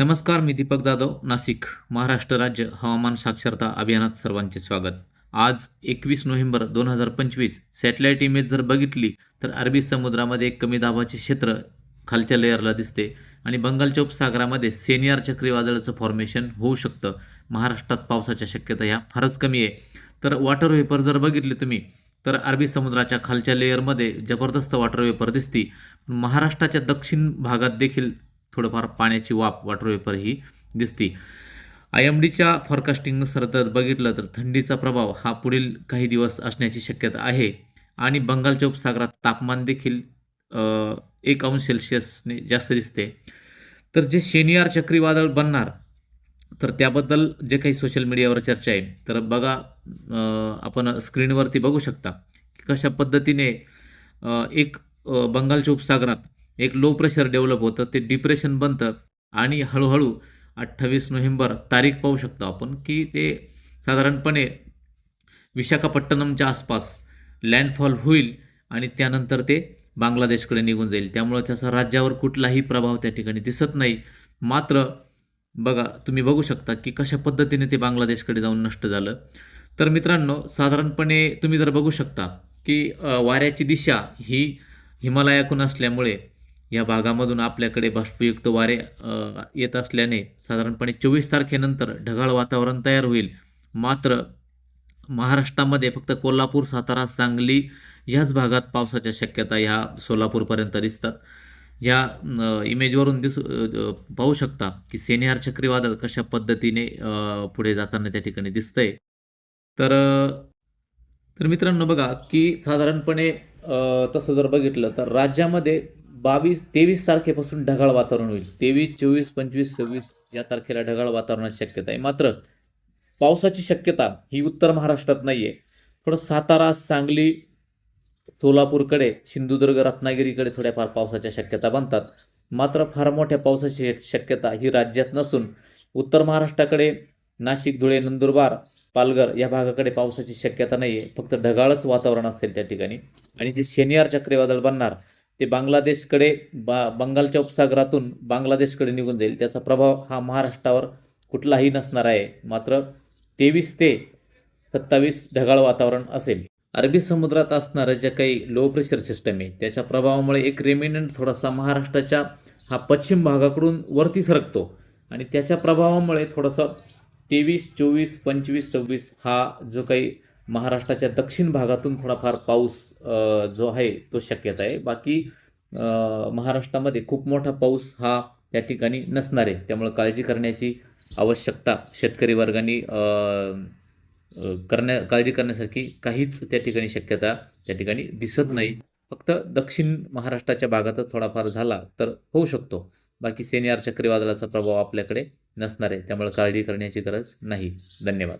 नमस्कार मी दीपक जाधव नाशिक महाराष्ट्र राज्य हवामान साक्षरता अभियानात सर्वांचे स्वागत. आज एकवीस नोव्हेंबर दोन हजार पंचवीस सॅटेलाईट इमेज जर बघितली तर अरबी समुद्रामध्ये एक कमी दाबाचे क्षेत्र खालच्या लेअरला दिसते आणि बंगालच्या उपसागरामध्ये सेनियर चक्रीवादळाचं फॉर्मेशन होऊ शकतं. महाराष्ट्रात पावसाच्या शक्यता ह्या फारच कमी आहे. तर वॉटर वेपर जर बघितली तुम्ही तर अरबी समुद्राच्या खालच्या लेअरमध्ये जबरदस्त वॉटर वेपर दिसती. महाराष्ट्राच्या दक्षिण भागात देखील थोडंफार पाण्याची वाफ वॉटर वेपर ही दिसती. आय एम डीच्या फॉरकास्टिंगनुसार तर बघितलं तर थंडीचा प्रभाव हा पुढील काही दिवस असण्याची शक्यता आहे आणि बंगालच्या उपसागरात तापमान देखील एक अंश सेल्सिअसने जास्त दिसते. तर जे शेनियार चक्रीवादळ बनणार तर त्याबद्दल जे काही सोशल मीडियावर चर्चा आहे तर बघा आपण स्क्रीनवरती बघू शकता की कशा पद्धतीने एक बंगालच्या उपसागरात एक लो प्रेशर डेव्हलप होतं ते डिप्रेशन बनतं. आणि हळूहळू अठ्ठावीस नोव्हेंबर तारीख पाहू शकतो आपण की ते साधारणपणे विशाखापट्टणमच्या आसपास लँडफॉल होईल आणि त्यानंतर ते बांगलादेशकडे निघून जाईल. त्यामुळं त्याचा राज्यावर कुठलाही प्रभाव त्या ठिकाणी दिसत नाही. मात्र बघा तुम्ही बघू शकता की कशा पद्धतीने ते बांगलादेशकडे जाऊन नष्ट झालं. तर मित्रांनो साधारणपणे तुम्ही जर बघू शकता की वाऱ्याची दिशा ही हिमालयाकून असल्यामुळे या भागामधून आपल्याकडे बाष्पयुक्त वारे येत असल्याने साधारणपणे चोवीस तारखेनंतर ढगाळ वातावरण तयार होईल. मात्र महाराष्ट्रामध्ये फक्त कोल्हापूर सातारा सांगली ह्याच भागात पावसाच्या शक्यता ह्या सोलापूरपर्यंत दिसतात. या इमेजवरून दिसू पाहू शकता की सेनिहार चक्रीवादळ कशा पद्धतीने पुढे जाताना त्या ठिकाणी दिसतंय. तर तर मित्रांनो बघा की साधारणपणे तसं जर बघितलं तर राज्यामध्ये बावीस तेवीस तारखेपासून ढगाळ वातावरण होईल. तेवीस चोवीस पंचवीस सव्वीस या तारखेला ढगाळ वातावरणाची शक्यता आहे. मात्र पावसाची शक्यता ही उत्तर महाराष्ट्रात नाही आहे थोडं सातारा सांगली सोलापूरकडे सिंधुदुर्ग रत्नागिरीकडे थोड्याफार पावसाच्या शक्यता बनतात. मात्र फार मोठ्या पावसाची शक्यता ही राज्यात नसून उत्तर महाराष्ट्राकडे नाशिक धुळे नंदुरबार पालघर या भागाकडे पावसाची शक्यता नाही आहे फक्त ढगाळच वातावरण असेल त्या ठिकाणी. आणि जे शनिवार चक्रीवादळ बनणार ते बांगलादेशकडे बा बंगालच्या उपसागरातून बांगलादेशकडे निघून जाईल. त्याचा प्रभाव हा महाराष्ट्रावर कुठलाही नसणार आहे. मात्र तेवीस ते सत्तावीस ढगाळ वातावरण असेल. अरबी समुद्रात असणारं जे काही लो प्रेशर सिस्टम आहे त्याच्या प्रभावामुळे एक रेमिनंट थोडासा महाराष्ट्राच्या हा पश्चिम भागाकडून वरती सरकतो. आणि त्याच्या प्रभावामुळे थोडंसं तेवीस चोवीस पंचवीस सव्वीस हा जो काही महाराष्ट्राच्या दक्षिण भागातून थोडाफार पाऊस जो आहे तो शक्यता आहे. बाकी महाराष्ट्रामध्ये खूप मोठा पाऊस हा त्या ठिकाणी नसणार आहे. त्यामुळे काळजी करण्याची आवश्यकता शेतकरी वर्गाने करण्या काळजी करण्यासारखी काहीच त्या ठिकाणी शक्यता त्या ठिकाणी दिसत नाही. फक्त दक्षिण महाराष्ट्राच्या भागातच थोडाफार झाला तर होऊ शकतो. बाकी सेनियार चक्रीवादळाचा प्रभाव आपल्याकडे नसणार आहे. त्यामुळे काळजी करण्याची गरज नाही. धन्यवाद.